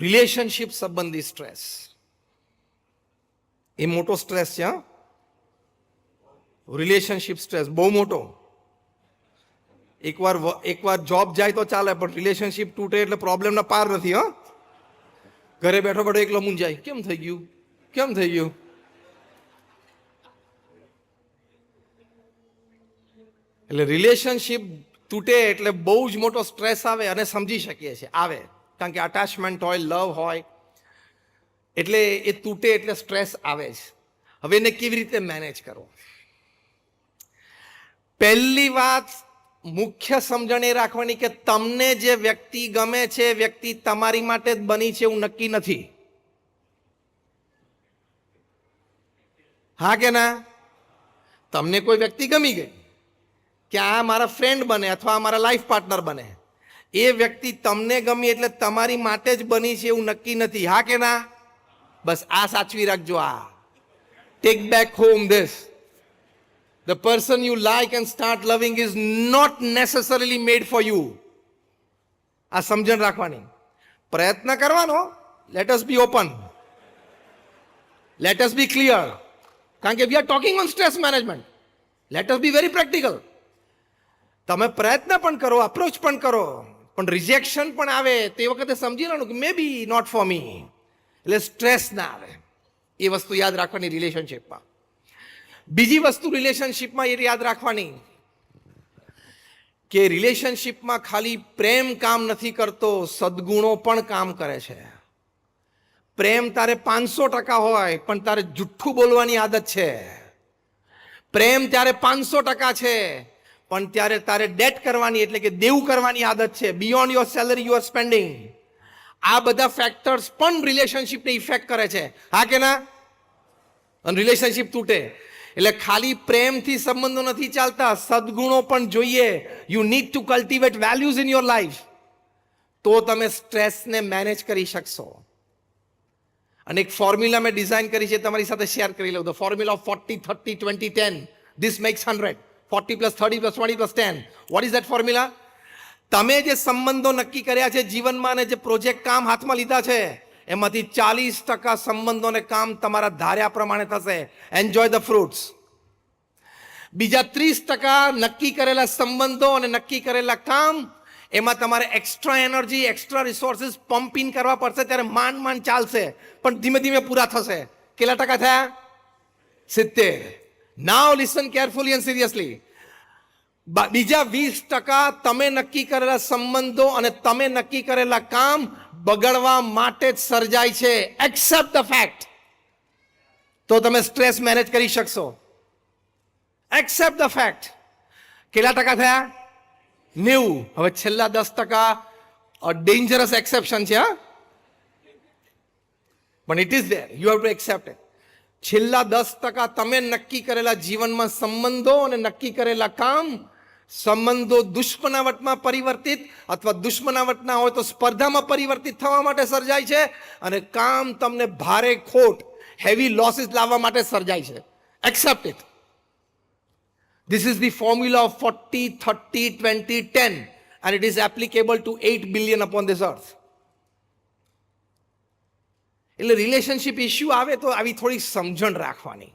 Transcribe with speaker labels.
Speaker 1: Relationship સંબંધી stress એ મોટો stress છે રિલેશનશિપ સ્ટ્રેસ બહુ મોટો. એકવાર એકવાર જોબ જાય તો ચાલે, પણ રિલેશનશિપ તૂટે એટલે પ્રોબ્લેમના પાર નથી, હા? ઘરે બેઠો બેઠો એકલો મૂંઝાય. કેમ થઈ ગયું? કેમ થઈ ગયું? એટલે રિલેશનશિપ તૂટે એટલે બહુ જ મોટો સ્ટ્રેસ આવે અને સમજી શકીએ છીએ. આવે. કારણ કે અટેચમેન્ટ હોય લવ હોય, એટલે એ તૂટે એટલે સ્ટ્રેસ આવે જ. હવે એને કેવી રીતે મેનેજ કરવો? પહેલી વાત મુખ્ય સમજણ એ રાખવાની કે તમને જે વ્યક્તિ ગમે છે વ્યક્તિ તમારી માટે જ બની છે એવું નક્કી નથી. હા કે ના? તમને કોઈ વ્યક્તિ ગમી ગઈ કે આ મારા ફ્રેન્ડ બને અથવા મારા લાઈફ પાર્ટનર બને. એ વ્યક્તિ તમને ગમી એટલે તમારી માટે જ બની છે એવું નક્કી નથી. હા કે ના? બસ આ સાચવી રાખજો આ. Take back home this the person you like and start loving is not necessarily made for you આ સમજણ રાખવાની. પ્રયત્ન કરવાનો. Let be open let be clear કારણ કે we are talking on stress management let us be very practical તમે પ્રયત્ન પણ કરો અપ્રોચ પણ કરો. પણ રિજેક્શન પણ આવે તે વખતે સમજી લેવાનું કે મે બી નોટ ફોર મી એટલે સ્ટ્રેસ ના આવે. એ વસ્તુ યાદ રાખવાની રિલેશનશિપમાં બીજી વસ્તુ રિલેશનશિપમાં એ યાદ રાખવાની કે રિલેશનશિપમાં ખાલી પ્રેમ કામ નથી કરતો, સદગુણો પણ કામ કરે છે. પ્રેમ તારે પાંચસો ટકા હોય, પણ તારે જુઠ્ઠું બોલવાની આદત છે. પ્રેમ ત્યારે પાંચસો ટકા છે. પણ ત્યારે તારે ડેટ કરવાની એટલે કે દેવું કરવાની આદત છે. Beyond your salary you spending આ બધા ફેક્ટર્સ પણ રિલેશનશિપને ઇફેક્ટ કરે છે. હા કે ના? અને રિલેશનશિપ તૂટે. એટલે ખાલી પ્રેમથી સંબંધો નથી ચાલતા, સદગુણો પણ જોઈએ. You need to cultivate values in your life તો તમે સ્ટ્રેસને મેનેજ કરી શકશો. અને એક ફોર્મ્યુલા મેં ડિઝાઇન કરી છે, તમારી સાથે શેર કરી લઉં. The formula of forty thirty twenty ten this makes hundred forty plus thirty plus twenty plus ten what is that formula તમે જે સંબંધો નક્કી કર્યા છે જીવનમાં અને જે પ્રોજેક્ટ કામ હાથમાં લીધા છે, એમાંથી ચાલીસ ટકા સંબંધોને કામ તમારા ધાર્યા પ્રમાણે થશે. એન્જોય ધ ફ્રૂટ્સ બીજા ત્રીસ ટકા નક્કી કરેલા સંબંધો અને નક્કી કરેલા કામ, એમાં તમારે extra energy extra resources pump in કરવા પડશે ત્યારે માંડ માંડ ચાલશે. પણ ધીમે ધીમે પૂરા થશે. કેટલા ટકા થયા? સિત્તેર. Now listen carefully and seriously બીજા વીસ ટકા તમે નક્કી કરેલા સંબંધો અને તમે નક્કી કરેલા કામ બગડવા માટે જ સર્જાય છે. એક્સેપ્ટ ધ ફેક્ટ તો તમે સ્ટ્રેસ મેનેજ કરી શકશો. એક્સેપ્ટ ધ ફેક્ટ કેટલા ટકા થયા? નેવું. હવે છેલ્લા દસ ટકા ડેન્જરસ એક્સેપ્શન છે, હા? પણ it is there you have to accept it છેલ્લા દસ ટકા તમે નક્કી કરેલા જીવનમાં સંબંધો અને નક્કી કરેલા કામ સંબંધો દુશ્મનાવટમાં પરિવર્તિત અથવા દુશ્મનાવટના હોય તો સ્પર્ધામાં પરિવર્તિત થવા માટે સર્જાય છે અને કામ તમને ભારે ખોટ હેવી લોસીસ લાવવા માટે સર્જાય છે accept it This is the formula of 40, 30, 20, 10, and it is applicable to 8 billion upon this earth. એટલે રિલેશનશિપ ઇશ્યુ આવે તો આવી થોડી સમજણ રાખવાની.